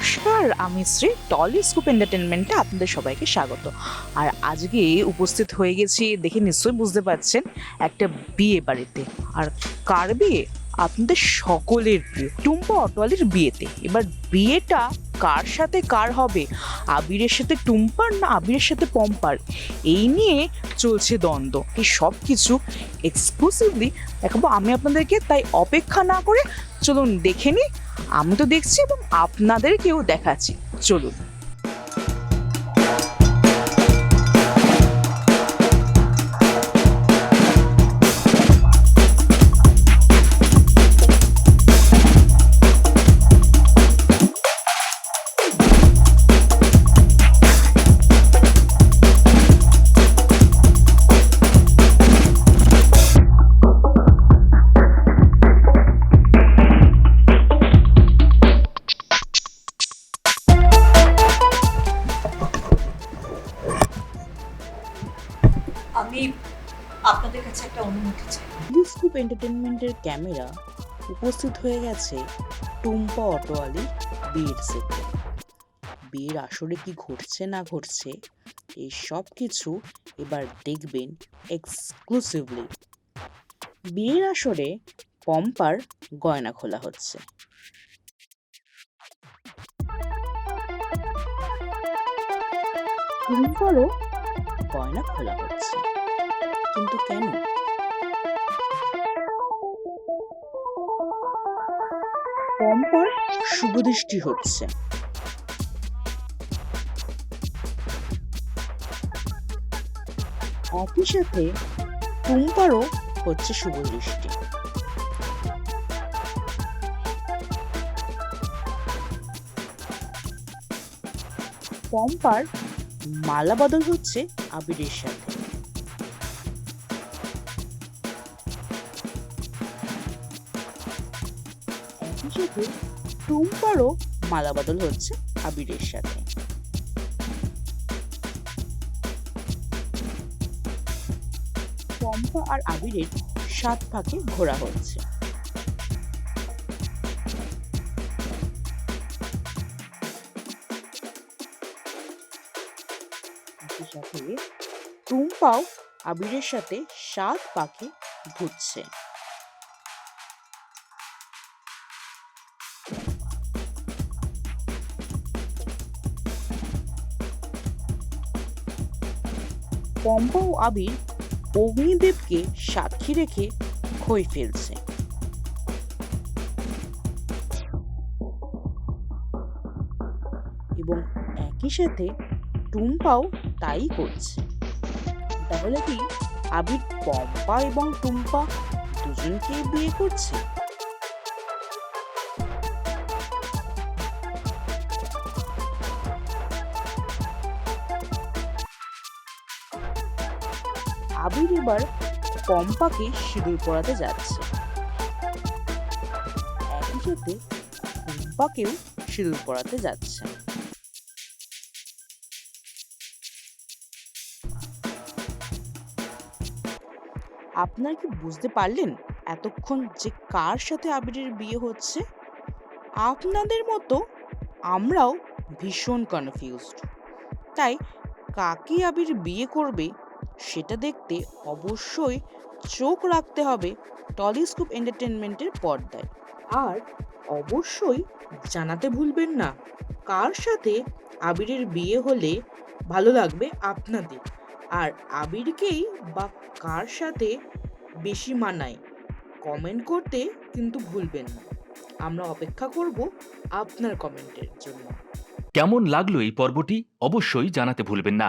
Tanushree trolley scoop এন্টারটেনমেন্টে আপনাদের সবাইকে স্বাগত। আর আজকে উপস্থিত হয়ে গেছি, দেখে নিশ্চয়ই বুঝতে পারছেন, একটা বিয়ে বাড়িতে। আর কার বিয়ে? আপনাদের সকলের প্রিয়। টুম্পা অটোয়ালির বিয়েতে। এবার বিয়েটা কার সাথে কার হবে? আবিরের সাথে টুম্পার না আবিরের সাথে পম্পার? এই নিয়ে চলছে দ্বন্দ্ব। এই সব কিছু এক্সক্লুসিভলি দেখাবো আমি আপনাদেরকে। তাই অপেক্ষা না করে চলুন দেখে নিই। আমি তো দেখছি এবং আপনাদেরকেও দেখাচ্ছি। চলুন। কাছে একটা অনুমতি চাই। টেলিস্কোপ এন্টারটেনমেন্টের ক্যামেরা উপস্থিত হয়ে গেছে টুম্পা অটোয়ালি বিয়ের সেটে বিয়ের আসরে কি ঘটছে না ঘটছে, এই সব কিছু এবার দেখবেন এক্সক্লুসিভলি বিয়ের আসরে পম্পার গয়না খোলা হচ্ছে। গয়না খোলা হচ্ছে। কিন্তু কেন? পম্পার শুভদৃষ্টি হচ্ছে। সাথে টুম্পারও হচ্ছে শুভদৃষ্টি। পম্পার মালা বদল হচ্ছে আবিরের সাথে। সাথে টুম্পারও মালা বদল হচ্ছে আবিরের সাথে। পম্পা আর আবিরের সাত ফাঁকে ঘোরা হচ্ছে। সাথে টুম্পাও আবিরের সাথে সাত পাখি ঘুরছে। পম্পা ও আবির অগ্নিদেবকে সাক্ষী রেখে খই ফেলছে। এবং একই সাথে টুম্পাও তাই করছে। তাহলে কি আবির পম্পা এবং টুম্পা দুজনকে বিয়ে করছে? আবির এবার পম্পাকে সিঁদুর পরাতে যাচ্ছে। একই সাথে টুম্পাকেও সিঁদুর পরাতে যাচ্ছে। আপনারা কি বুঝতে পারলেন এতক্ষণ যে কার সাথে আবিরের বিয়ে হচ্ছে? আপনাদের মতো আমরাও ভীষণ কনফিউজড তাই কাকে আবির বিয়ে করবে সেটা দেখতে অবশ্যই চোখ রাখতে হবে টলিস্কোপ এন্টারটেনমেন্টের পর্দায়। আর অবশ্যই জানাতে ভুলবেন না, কার সাথে আবিরের বিয়ে হলে ভালো লাগবে আপনাদের? আর আবিরকেই বা কার সাথে বেশি মানায়? কমেন্ট করতে কিন্তু ভুলবেন না। আমরা অপেক্ষা করব আপনার কমেন্টের জন্য। কেমন লাগল এই পর্বটি? অবশ্যই জানাতে ভুলবেন না।